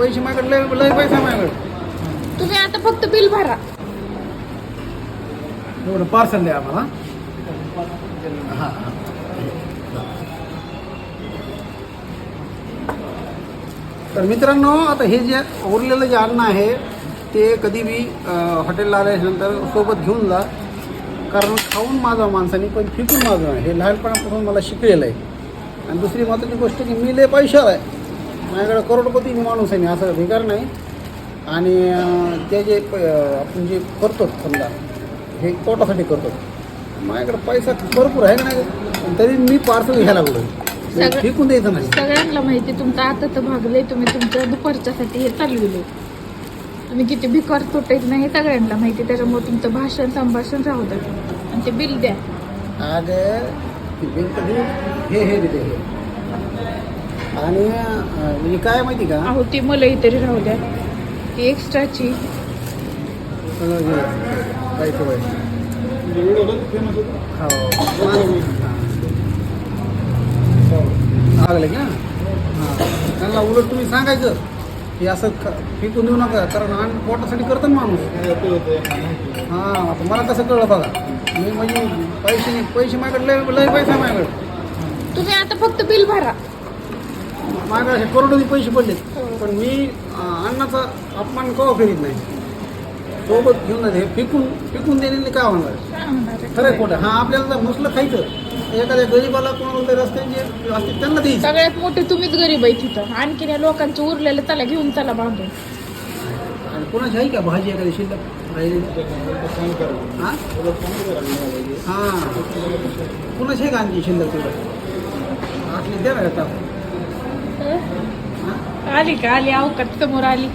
पैसे माझ्याकडे लय लय पैसा माझ्याकडे. तुम्ही आता फक्त बिल भरा. एवढं पार्सल द्या आम्हाला. हां हां. तर मित्रांनो आता हे जे उरलेलं जे अन्न आहे ते कधी बी अं, हॉटेलला आल्यानंतर सोबत घेऊन जा. कारण खाऊन माझा माणसाने पण फिकून माझं हे लहानपणापासून मला शिकलेलं आहे. आणि दुसरी महत्त्वाची गोष्ट की मी लय पैशावर आहे. माझ्याकडे करोडपती माणूस आहे मी असं बेकार नाही. आणि ते जे प- आपण जे करतो समजा हे पोटासाठी करतो. माझ्याकडे पैसा भरपूर आहे का नाही? तरी मी पार्सल घ्यायला सगळं- फेकून द्यायचं नाही. सगळ्यांना माहिती तुमचं आता तर भागलंय तुम्ही तुमच्या दुपारच्यासाठी हे चालविले तुम्ही किती भिकार तुटायचं नाही हे सगळ्यांना माहिती त्याच्यामुळे तुमचं भाषण संभाषण राहू द्या. आणि ते बिल द्या. अगं बिल कधी हे हे हे. आणि म्हणजे काय माहिती का? अहो ती मलाही तरी राहू द्या. ती एक्स्ट्राची काय ते. हो. लागले का हां. त्यांना उलट तुम्ही सांगायचं की असं फेकून देऊ नका कारण अन्न पोटासाठी करतो ना माणूस. हां आता मला कसं कळलं बघा. मी म्हणजे पैसे पैसे माझ्याकडे लय लय पैसा माझ्याकडे. तुम्ही आता फक्त बिल भरा. माझ्याकडे असे करोडोनी पैसे पडले पण मी अन्नाचा अपमान कवा करीत नाही? सोबत घेऊन हे फेकून फेकून देण्याने काय होणार? खरं खोटं. हां आपल्याला जर नुसलं खायचं एखाद्या गरीबाला कोणाला रस्त्याचे असते त्यांना द्यायचं. सगळ्यात मोठे तुम्हीच गरीब आहे तिथं. आणखीन या लोकांचे उरलेलं त्याला घेऊन चला बांधून. आणि कोणाची आहे का भाजी एखादी शिल्लक राहिलेली हां? हां. कोणाची आहे का आणखी शिल्लक तेवढं असली द्या ना आता. हां आली का? आली. अवकात समोर आली.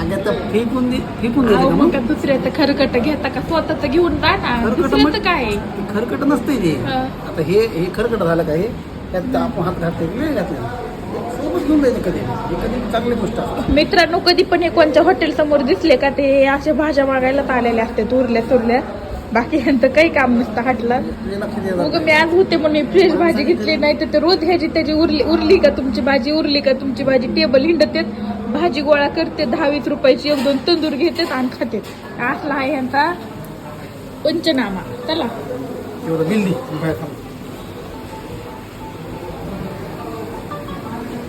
अगं तर फेकून दे फेकून अहो का मग? मग का दुसऱ्याचं खरकट घेता का? स्वतःच घेऊन जा ना. खरकटं दुसऱ्याचं म्हणजे- काय? आहे? खरकट नसते ते. हं. आता हे हे खरकट झालं का हे? त्यात आपण हात घातले सोबत घेऊन जायचं कधी? हे कधी चांगली गोष्ट असते. मित्रांनो कधी पण हे कोणत्या हॉटेल समोर दिसले का ते असे भाज्या मागायला आलेले असते उरल्या सुरल्या बाकी यांचं काही काम नसतं हाटला. मग मी आज होते म्हणून फ्रेश भाजी घेतली नाही तर ते रोज ह्याची त्याची उरली उरली का तुमची भाजी उरली का तुमची भाजी? टेबल हिंडतेत भाजी गोळा करते दहा वीस रुपयाची एक दोन तंदूर घेते आणि खाते असला आहे यांचा पंचनामा. चला.